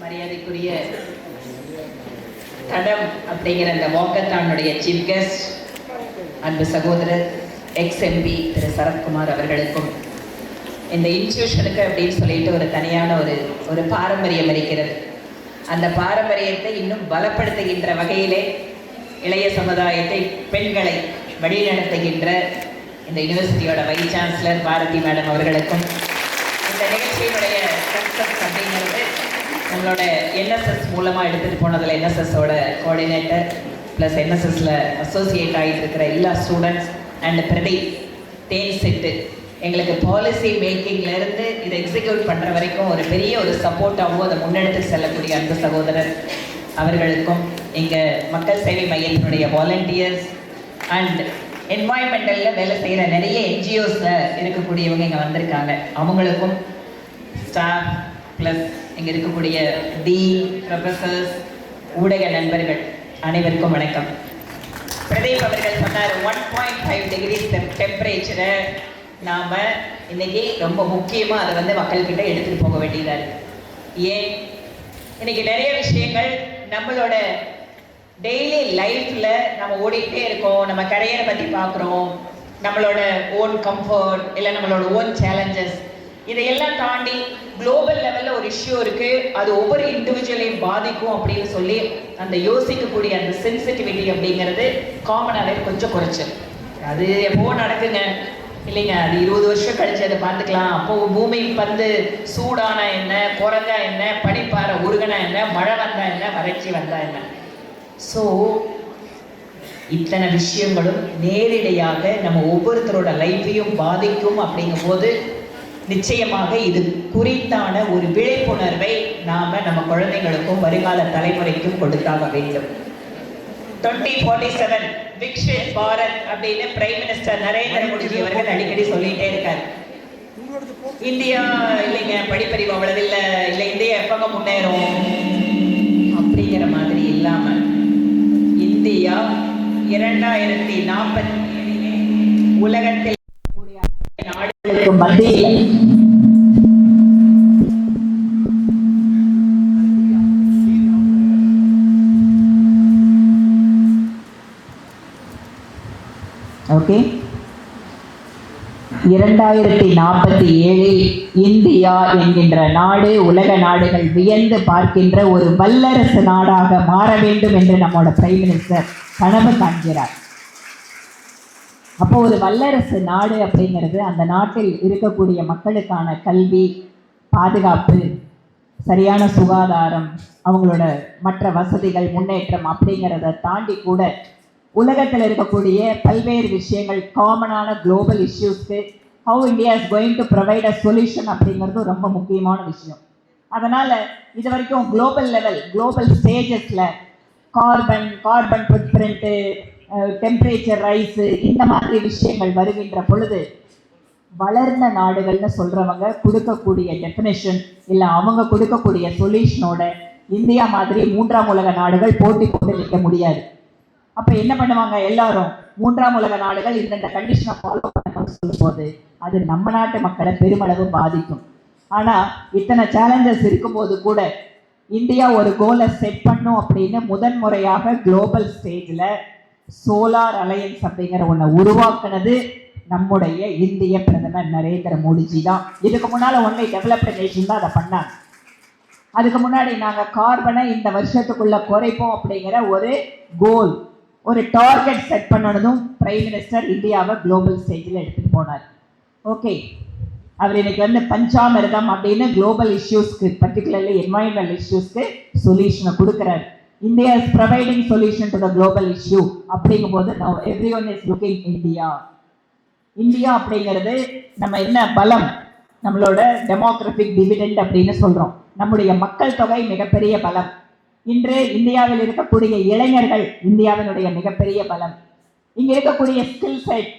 மரியாதைக்குரிய தடம் அப்படிங்கிற அந்த வாக்கத்தானுடைய சீஃப் கெஸ்ட் அன்பு சகோதரர் எக்ஸ்எம்பி திரு சரத்குமார் அவர்களுக்கும் இந்த இன்ஸ்டியூஷனுக்கு அப்படின்னு சொல்லிட்டு ஒரு தனியான ஒரு ஒரு பாரம்பரியம் இருக்கிறது. அந்த பாரம்பரியத்தை இன்னும் பலப்படுத்துகின்ற வகையிலே இளைய சமுதாயத்தை பெண்களை வழிநடத்துகின்ற இந்த யூனிவர்சிட்டியோட வைஸ் சான்சலர் பாரதி மேடம் அவர்களுக்கும் இந்த நிகழ்ச்சியினுடைய கன்செப்ட் அப்படிங்கிறது நம்மளோட என்எஸ்எஸ் மூலமாக எடுத்துகிட்டு போனதில் என்எஸ்எஸோட கோஆர்டினேட்டர் ப்ளஸ் என்எஸ்எஸில் அசோசியேட் ஆகிட்டு இருக்கிற எல்லா students and Pradeep then set. எங்களுக்கு பாலிசி மேக்கிங்லேருந்து இதை எக்ஸிக்யூட் பண்ணுற வரைக்கும் ஒரு பெரிய ஒரு சப்போர்ட்டாகவும் அதை முன்னெடுத்து செல்லக்கூடிய அந்த சகோதரர் அவர்களுக்கும் இங்கே மக்கள் சேவை மையத்தினுடைய வாலண்டியர்ஸ் அண்ட் என்வாயன்மெண்டலில் வேலை செய்கிற நிறைய என்ஜிஓஸில் இருக்கக்கூடியவங்க இங்கே வந்திருக்காங்க. அவங்களுக்கும் ஸ்டாஃப் ப்ளஸ் இங்கே இருக்கக்கூடிய டி ப்ரொஃபஸர்ஸ் ஊடக நண்பர்கள் அனைவருக்கும் வணக்கம். பிரதீப் அவர்கள் சொன்னார் ஒன் பாயிண்ட் ஃபைவ் டிகிரி டெம்பரேச்சரை நாம் இன்னைக்கு ரொம்ப முக்கியமாக அதை வந்து மக்கள்கிட்ட எடுத்துகிட்டு போக வேண்டியதாக இருக்குது ஏன்? இன்னைக்கு நிறைய விஷயங்கள் நம்மளோட டெய்லி லைஃப்பில் நம்ம ஓடிக்கிட்டே இருக்கோம். நம்ம கரியரை பற்றி பார்க்குறோம். நம்மளோட ஓன் கம்ஃபர்ட் இல்லை நம்மளோட ஓன் சேலஞ்சஸ் இதையெல்லாம் தாண்டி குளோபல் லெவலில் ஒரு இஷ்யூ இருக்குது அது ஒவ்வொரு இண்டிவிஜுவலையும் பாதிக்கும் அப்படின்னு சொல்லி அந்த யோசிக்கக்கூடிய அந்த சென்சிட்டிவிட்டி அப்படிங்கிறது காமனாகவே கொஞ்சம் குறைச்சு. அது எப்போ நடக்குங்க. இல்லைங்க அது இருபது வருஷம் கழிச்சு அதை பார்த்துக்கலாம். அப்போ பூமி பந்து சூடான என்ன குரங்கா என்ன பனிப்பாறை உருகனா என்ன மழை வந்தா என்ன வறட்சி வந்தா என்ன ஸோ இத்தனை விஷயங்களும் நேரிடையாக நம்ம ஒவ்வொருத்தரோட லைஃப்பையும் பாதிக்கும் அப்படிங்கும்போது நிச்சயமாக இது குறித்தான ஒரு விழிப்புணர்வை நாம நம்ம குழந்தைங்களுக்கும் வருங்கால தலைமுறைக்கும் கொடுத்தாக வேண்டும். Twenty forty seven Viksit Bharat அப்படின்னு பிரைம் மினிஸ்டர் நரேந்திர மோடிஜி அவர்கள் அடிக்கடி சொல்லிட்டே இருக்காரு. இந்தியா இல்லைங்க படிப்பறிவு அவ்வளவு இல்லை இல்லை இந்தியா எப்பங்க முன்னேறும்? அப்படிங்கிற மாதிரி இல்லாம இந்தியா இரண்டாயிரத்தி நாற்பத்தி உலகத்தில் நாடுகளுக்கு மத்தியில் ஓகே இரண்டாயிரத்தி நாற்பத்தி ஏழில் இந்தியா என்கின்ற நாடு உலக நாடுகள் வியந்து பார்க்கின்ற ஒரு வல்லரசு நாடாக மாற வேண்டும் என்று நம்மோட பிரைம் மினிஸ்டர் கனவு காண்கிறார். அப்போ ஒரு வல்லரசு நாடு அப்படிங்கிறது அந்த நாட்டில் இருக்கக்கூடிய மக்களுக்கான கல்வி பாதுகாப்பு சரியான சுகாதாரம் அவங்களோட மற்ற வசதிகள் முன்னேற்றம் அப்படிங்கிறத தாண்டி கூட உலகத்தில் இருக்கக்கூடிய பல்வேறு விஷயங்கள் காமனான global இஷ்யூஸ்க்கு how India is going to provide a solution அப்படிங்கிறது ரொம்ப முக்கியமான விஷயம். அதனால் இது வரைக்கும் global level global ஸ்டேஜஸில் carbon carbon footprint temperature rise இந்த மாதிரி விஷயங்கள் வருகின்ற பொழுது வளர்ந்த நாடுகள்னு சொல்கிறவங்க கொடுக்கக்கூடிய டெஃபினேஷன் இல்லை அவங்க கொடுக்கக்கூடிய சொல்யூஷனோட இந்தியா மாதிரி மூன்றாம் உலக நாடுகள் போட்டி போட்டு நிற்க முடியாது. அப்போ என்ன பண்ணுவாங்க எல்லாரும்? மூன்றாம் உலக நாடுகள் இந்தந்த கண்டிஷனை ஃபாலோ பண்ணணும்னு சொல்லும்போது அது நம்ம நாட்டு மக்களை பெருமளவு பாதிக்கும். ஆனால் இத்தனை சேலஞ்சஸ் இருக்கும்போது கூட இந்தியா ஒரு கோலை செட் பண்ணும் அப்படின்னு முதன்முறையாக குளோபல் ஸ்டேஜில் சோலார் அலையன்ஸ் அப்படிங்கிற ஒன்றை உருவாக்குனது நம்முடைய இந்திய பிரதமர் நரேந்திர மோடிஜி தான். இதுக்கு முன்னால் ஒன்லை டெவலப்டு நேஷன் தான் அதை பண்ணாங்க. அதுக்கு முன்னாடி நாங்கள் கார்பனை இந்த வருஷத்துக்குள்ளே குறைப்போம் அப்படிங்கிற ஒரு கோல் ஒரு டார்கெட் செட் பண்ணணும் பிரைம் மினிஸ்டர் இந்தியாவை குளோபல் ஸ்டேஜில் எடுத்துகிட்டு போனார். ஓகே அவர் இன்னைக்கு வந்து பஞ்சாமிர்தம் அப்படின்னு குளோபல் இஷ்யூஸ்க்கு பர்டிகுலர்லி என்வாயன்மெண்டல் இஷ்யூஸ்க்கு சொல்யூஷனை கொடுக்குறாரு. India is providing solution to the global issue அப்படிங்கும்போது every one is looking India India அப்படிங்கிறது நம்ம என்ன பலம்? நம்மளோட டெமோக்ராபிக் டிவிடெண்ட் அப்படின்னு சொல்கிறோம் நம்முடைய மக்கள் தொகை மிகப்பெரிய பலம். இன்று இந்தியாவில் இருக்கக்கூடிய இளைஞர்கள் இந்தியாவினுடைய மிகப்பெரிய பலம். இங்கே இருக்கக்கூடிய ஸ்கில் செட்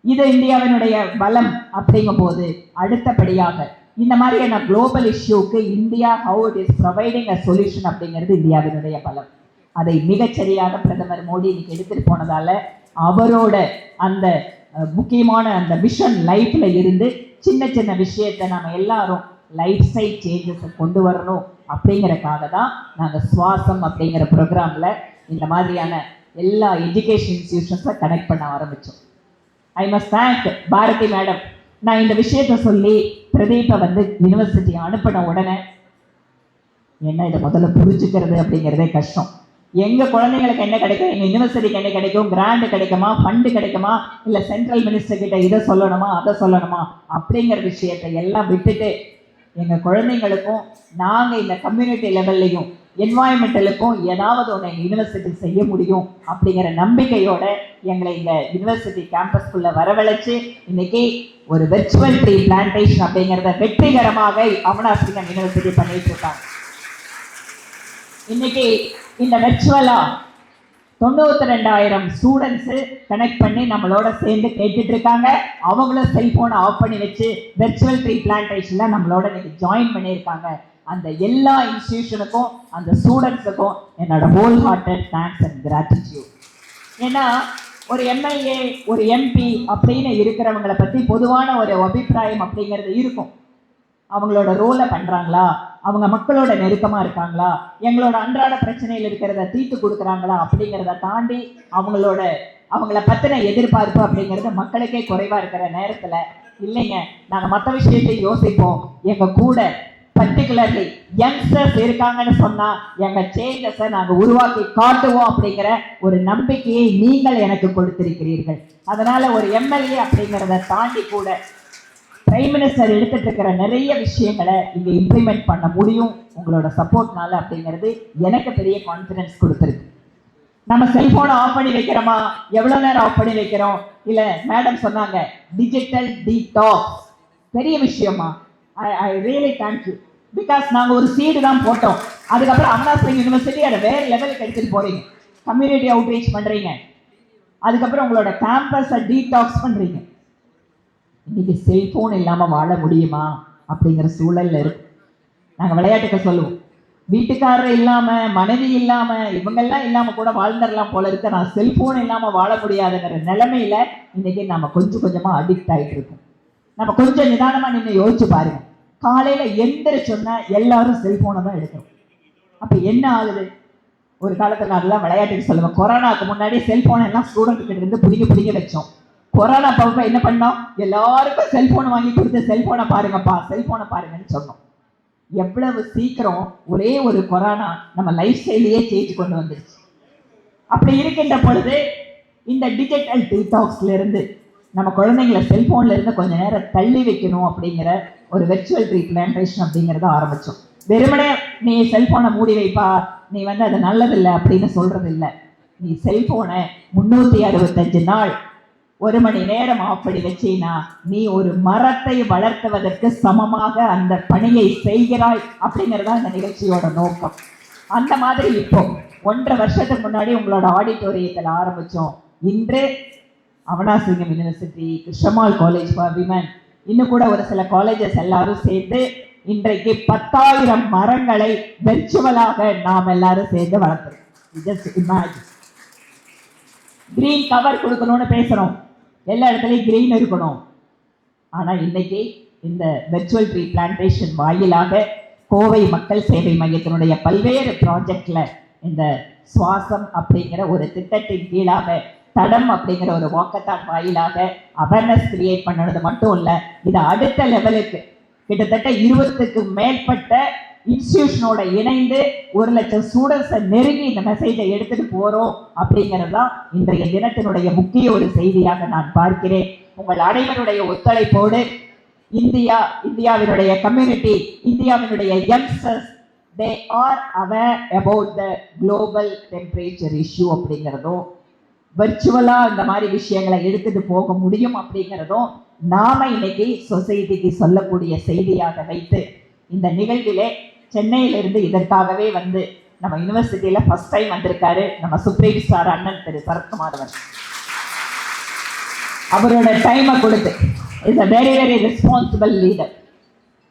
இது இந்தியாவினுடைய பலம் அப்படிங்கும் போது அடுத்தபடியாக இந்த மாதிரியான global இஷ்யூக்கு India how it is providing a solution அப்படிங்கிறது இந்தியாவினுடைய பலம். அதை மிகச்சரியாக பிரதமர் மோடி இன்னைக்கு எடுத்துட்டு போனதால அவரோட அந்த முக்கியமான அந்த மிஷன் லைஃப்ல இருந்து சின்ன சின்ன விஷயத்தை நம்ம எல்லாரும் லைஃப் ஸ்டைல் சேஞ்சஸை கொண்டு வரணும் அப்படிங்கிறக்காக தான் நாங்கள் சுவாசம் அப்படிங்கிற ப்ரோக்ராமில் இந்த மாதிரியான எல்லா எஜுகேஷன் இன்ஸ்டியூஷன்ஸை கனெக்ட் பண்ண ஆரம்பித்தோம் I must thank Bharathi madam நான் இந்த விஷயத்த சொல்லி பிரதீப்பை வந்து யூனிவர்சிட்டி அனுப்பின உடனே என்ன இதை முதல்ல புரிஞ்சுக்கிறது அப்படிங்கிறதே கஷ்டம். எங்கள் குழந்தைங்களுக்கு என்ன கிடைக்கும்? எங்கள் யூனிவர்சிட்டிக்கு என்ன கிடைக்கும்? கிராண்ட் கிடைக்குமா? ஃபண்டு கிடைக்குமா? இல்லை சென்ட்ரல் மினிஸ்டர் கிட்ட இதை சொல்லணுமா? அதை சொல்லணுமா? அப்படிங்கிற விஷயத்தை எல்லாம் விட்டுட்டு எங்கள் குழந்தைங்களுக்கும் நாங்கள் இந்த கம்யூனிட்டி லெவல்லையும் என்வாயன்மெண்டலுக்கும் ஏதாவது ஒன்று எங்கள் யூனிவர்சிட்டி செய்ய முடியும் அப்படிங்கிற நம்பிக்கையோட எங்களை இந்த யூனிவர்சிட்டி கேம்பஸ்க்குள்ளே வரவழைச்சு இன்னைக்கு ஒரு வெர்ச்சுவல் ட்ரீ பிளான்டேஷன் அப்படிங்கிறத வெற்றிகரமாக அமனாசிங்கம் யூனிவர்சிட்டி பண்ணிட்டு இருக்காங்க. இன்னைக்கு இந்த வெர்ச்சுவலாக தொண்ணூத்தி ரெண்டாயிரம் ஸ்டூடெண்ட்ஸு கனெக்ட் பண்ணி நம்மளோட சேர்ந்து கேட்டுட்டு இருக்காங்க. அவங்களும் செல்போனை ஆஃப் பண்ணி வச்சு வெர்ச்சுவல் ட்ரீ பிளான்டேஷனில் நம்மளோட இன்னைக்கு ஜாயின் பண்ணியிருக்காங்க. அந்த எல்லா இன்ஸ்டியூஷனுக்கும் அந்த ஸ்டூடெண்ட்ஸுக்கும் என்னோட whole hearted thanks and gratitude ஏன்னா ஒரு எம்எல்ஏ ஒரு எம்பி அப்படின்னு இருக்கிறவங்களை பற்றி பொதுவான ஒரு அபிப்பிராயம் அப்படிங்கிறது இருக்கும். அவங்களோட ரோலை பண்ணுறாங்களா அவங்க மக்களோட நெருக்கமாக இருக்காங்களா? எங்களோட அன்றாட பிரச்சனையில் இருக்கிறத தீர்த்து கொடுக்குறாங்களா? அப்படிங்கிறத தாண்டி அவங்களோட அவங்கள பற்றின எதிர்பார்ப்பு அப்படிங்கிறது மக்களுக்கே குறைவாக இருக்கிற நேரத்தில் இல்லைங்க நாங்கள் மற்ற விஷயத்தையும் யோசிப்போம். எங்கள் கூட பர்டிகுலர்லி யங்ஸ்டர்ஸ் இருக்காங்கன்னு சொன்னா எங்க சேஞ்சஸை நாங்கள் உருவாக்கி காட்டுவோம் அப்படிங்கிற ஒரு நம்பிக்கையை நீங்கள் எனக்கு கொடுத்திருக்கிறீர்கள். அதனால ஒரு எம்எல்ஏ அப்படிங்கிறத தாண்டி கூட பிரைம் மினிஸ்டர் எடுத்துட்டு இருக்கிற நிறைய விஷயங்களை இங்கே இம்ப்ளிமெண்ட் பண்ண முடியும். உங்களோட சப்போர்ட்னால அப்படிங்கிறது எனக்கு பெரிய கான்ஃபிடன்ஸ் கொடுத்துருக்கு. நம்ம செல்போனை ஆஃப் பண்ணி வைக்கிறோமா? எவ்வளோ நேரம் ஆஃப் பண்ணி வைக்கிறோம்? இல்லை மேடம் சொன்னாங்க டிஜிட்டல் டீடாக்ஸ் பெரிய விஷயமா? I I really thank you because நாங்கள் ஒரு சீடு தான் போட்டோம். அதுக்கப்புறம் அண்ணாசிங் யூனிவர்சிட்டி அதை வேறு லெவலுக்கு எடுத்துகிட்டு போகிறீங்க கம்யூனிட்டி அவுட்ரீச் பண்ணுறீங்க அதுக்கப்புறம் உங்களோட கேம்பஸை டீடாக்ஸ் பண்ணுறீங்க இன்னைக்கு செல்ஃபோன் இல்லாமல் வாழ முடியுமா? அப்படிங்கிற சூழலில் இருக்கு. நாங்கள் விளையாட்டுக்கு சொல்லுவோம். வீட்டுக்காரர் இல்லாமல் மனைவி இல்லாமல் இவங்கெல்லாம் இல்லாமல் கூட வாழ்ந்துடலாம் போல இருக்க. நான் செல்ஃபோன் இல்லாமல் வாழ முடியாதுங்கிற நிலமையில இன்னைக்கு நாம கொஞ்சம் கொஞ்சமாக அடிக்ட் ஆகிட்டு இருக்கோம். நம்ம கொஞ்சம் நிதானமாக நின்று யோசிச்சு பாருங்க. காலையில் எந்திர சொன்னால் எல்லாரும் செல்ஃபோனை தான் எடுக்கிறோம் அப்போ என்ன ஆகுது? ஒரு காலத்தில் அதெல்லாம் விளையாட்டுக்கு சொல்லுவோம் கொரோனாக்கு முன்னாடி செல்ஃபோனை எல்லாம் ஸ்டூடெண்ட்டுக்கிட்ட இருந்து பிடிக்க பிடிக்க வச்சோம். கொரோனா பப்ப என்ன பண்ணோம்? எல்லாருக்கும் செல்ஃபோன் வாங்கி கொடுத்து செல்ஃபோனை பாருங்கப்பா செல்ஃபோனை பாருங்கன்னு சொன்னோம். எவ்வளவு சீக்கிரம் ஒரே ஒரு கொரோனா நம்ம லைஃப் ஸ்டைலையே சேஞ்சு கொண்டு வந்துருச்சு. அப்படி இருக்கின்ற பொழுது இந்த டிஜிட்டல் டீடாக்ஸ்ல இருந்து நம்ம குழந்தைங்களை செல்போன்ல இருந்து கொஞ்ச நேரம் தள்ளி வைக்கணும் அப்படிங்கிற ஒரு வெர்ச்சுவல் ட்ரீட்மெண்டேஷன் அப்படிங்கிறத ஆரம்பிச்சோம். வெறுமனே நீ செல்போனை மூடி வைப்பா நீ வந்து அது நல்லதில்லை அப்படின்னு சொல்றது இல்லை நீ செல்போனை முன்னூத்தி அறுபத்தஞ்சு நாள் ஒரு மணி நேரம் ஆஃப் பண்ணி வச்சீனா நீ ஒரு மரத்தை வளர்த்துவதற்கு சமமாக அந்த பணியை செய்கிறாய் அப்படிங்கிறதா இந்த நிகழ்ச்சியோட நோக்கம். அந்த மாதிரி இப்போ ஒன்றரை வருஷத்துக்கு முன்னாடி உங்களோட ஆடிட்டோரியத்தில் ஆரம்பித்தோம் இன்று Avinashilingam university Krishnammal college for women இன்னும் கூட ஒரு சில காலேஜஸ் எல்லாரும் சேர்ந்து இன்றைக்கு பத்தாயிரம் மரங்களை வெர்ச்சுவலாக நாம் எல்லாரும் சேர்ந்து வளர்த்துறோம் ஜஸ்ட் இமேஜின் கிரீன் கவர் கொடுக்கணும்னு பேசுகிறோம் எல்லா இடத்துலையும் கிரீன் இருக்கணும். ஆனால் இன்னைக்கு இந்த வெர்ச்சுவல் ட்ரீ பிளான்டேஷன் வாயிலாக கோவை மக்கள் சேவை மையத்தினுடைய பல்வேறு ப்ராஜெக்டில் இந்த சுவாசம் அப்படிங்கிற ஒரு திட்டத்தின் கீழாக தடம் அப்படிங்கிற ஒரு வாக்கத்தான் வாயிலாக அவேர்னஸ் கிரியேட் பண்ணது மட்டும் இல்லை இது அடுத்த லெவலுக்கு கிட்டத்தட்ட இருபத்துக்கு மேற்பட்ட இன்ஸ்டியூஷனோட இணைந்து ஒரு லட்சம் ஸ்டூடெண்ட்ஸை நெருங்கி இந்த மெசேஜை எடுத்துட்டு போறோம் அப்படிங்கிறது தான் இன்றைய தினத்தினுடைய முக்கிய ஒரு செய்தியாக நான் பார்க்கிறேன். உங்கள் அனைவருடைய ஒத்துழைப்போடு இந்தியா இந்தியாவினுடைய கம்யூனிட்டி இந்தியாவினுடைய youngsters they are aware about the global temperature issue அப்படிங்கிறதும் வர்ச்சுவலாக இந்த மாதிரி விஷயங்களை எடுத்துட்டு போக முடியும் அப்படிங்கிறதும் நாம் இன்னைக்கு சொசைட்டிக்கு சொல்லக்கூடிய செய்தியாக வைத்து இந்த நிகழ்விலே சென்னையிலிருந்து இதற்காகவே வந்து நம்ம யூனிவர்சிட்டியில் ஃபர்ஸ்ட் டைம் வந்திருக்காரு நம்ம சுப்ரீம் ஸ்டார் அண்ணன் திரு சரத்குமார் அவர் அவரோட டைமை கொடுத்து is a very very responsible leader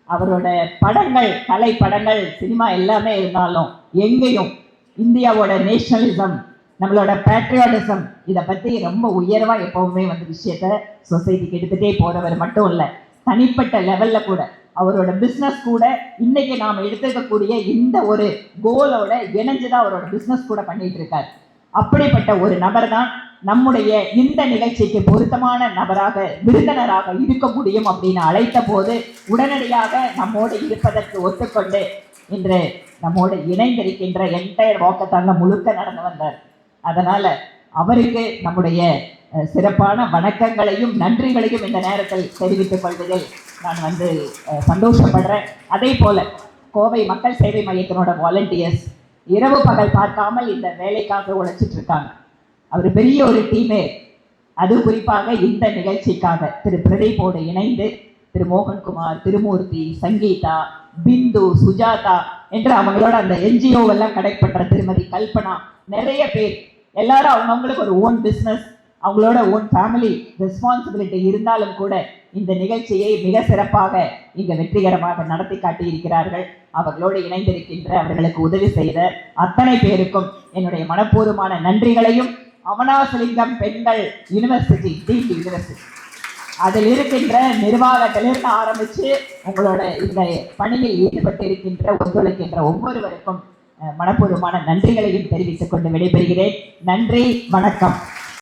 அவரோட படங்கள் கலை படங்கள் சினிமா எல்லாமே இருந்தாலும் எங்கேயும் இந்தியாவோட நேஷனலிசம் நம்மளோட பேட்ரியாட்டிசம் இதை பற்றி ரொம்ப உயர்வா எப்பவுமே வந்து விஷயத்த சொசைட்டிக்கு எடுத்துகிட்டே போறவர் மட்டும் இல்லை தனிப்பட்ட லெவல்ல கூட அவரோட பிஸ்னஸ் கூட இன்னைக்கு நாம எடுத்துக்கக்கூடிய இந்த ஒரு கோலோட இணைஞ்சுதான் அவரோட பிஸ்னஸ் கூட பண்ணிட்டு இருக்காரு. அப்படிப்பட்ட ஒரு நபர் தான் நம்முடைய இந்த நிகழ்ச்சிக்கு பொருத்தமான நபராக விருந்தினராக இருக்க முடியும் அப்படின்னு அழைத்த போது உடனடியாக நம்மோடு இருப்பதற்கு ஒத்துக்கொண்டு இன்று நம்மோடு இணைந்திருக்கின்ற என்டையர் வாக்கத்தாங்க முழுக்க நடந்து வந்தார். அதனால அவருக்கு நம்முடைய சிறப்பான வணக்கங்களையும் நன்றிகளையும் இந்த நேரத்தில் தெரிவித்துக் கொள்வதில் நான் வந்து சந்தோஷப்படுறேன். அதே போல கோவை மக்கள் சேவை மையத்தினோட வாலண்டியர்ஸ் இரவு பகல் பார்க்காமல் இந்த வேலைக்காக உழைச்சிட்டு இருக்காங்க அவர் பெரிய ஒரு டீமே. அது குறிப்பாக இந்த நிகழ்ச்சிக்காக திரு பிரதீப்போடு இணைந்து திரு மோகன்குமார் திருமூர்த்தி சங்கீதா பிந்து சுஜாதா என்று அவங்களோட அந்த என்ஜிஓ எல்லாம் கனெக்ட் பண்ற திருமதி கல்பனா நிறைய பேர். எல்லாரும் அவங்கவுங்களுக்கு ஒரு ஓன் பிஸ்னஸ் அவங்களோட ஓன் ஃபேமிலி ரெஸ்பான்சிபிலிட்டி இருந்தாலும் கூட இந்த நிகழ்ச்சியை மிக சிறப்பாக இங்கே வெற்றிகரமாக நடத்தி காட்டியிருக்கிறார்கள். அவர்களோடு இணைந்திருக்கின்ற அவர்களுக்கு உதவி செய்த அத்தனை பேருக்கும் என்னுடைய மனப்பூர்வமான நன்றிகளையும். அமனாசலிங்கம் பெண்கள் யுனிவர்சிட்டி டீம் யூனிவர்சிட்டி. அதில் இருக்கின்ற நிர்வாகத்திலிருந்து ஆரம்பித்து உங்களோட இந்த பணியில் ஈடுபட்டு இருக்கின்ற ஒத்துழைக்கின்ற ஒவ்வொருவருக்கும் மனப்பூர்வமான நன்றிகளையும் தெரிவித்துக் கொண்டு விடைபெறுகிறேன். நன்றி வணக்கம்.